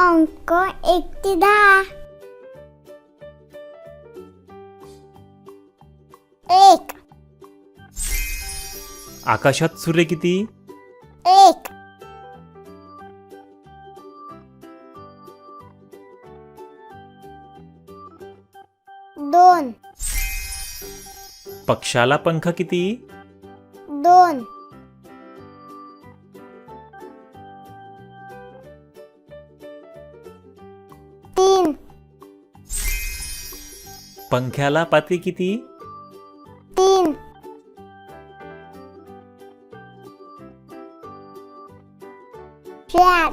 अंक एक ते दहा. एक. आकाशात सूर्य किती? एक. दोन. पक्षाला पंख किती? दोन. पंख्याला पाती किती? तीन. चार.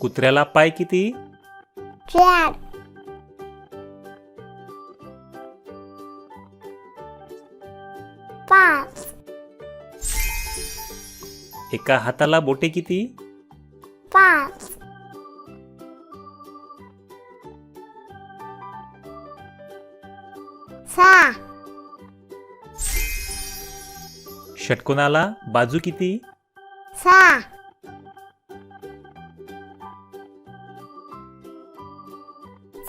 कुत्र्याला पाय किती? चार. पाच. एका हाताला बोटे किती? पाच. सहा षटकोनाला बाजू किती? सहा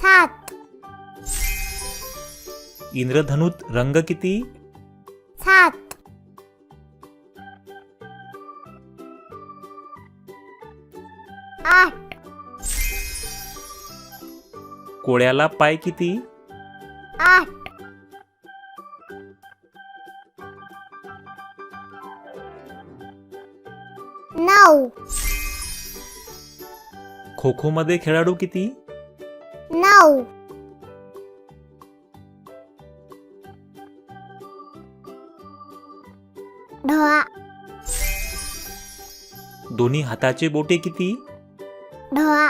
सात. इंद्रधनुत रंग किती? सात. आठ. कोळ्याला पाय किती? आठ. नऊ. खो खो मध्ये खेळाडू किती? नऊ. दोन्ही हाताचे बोटे किती? दहा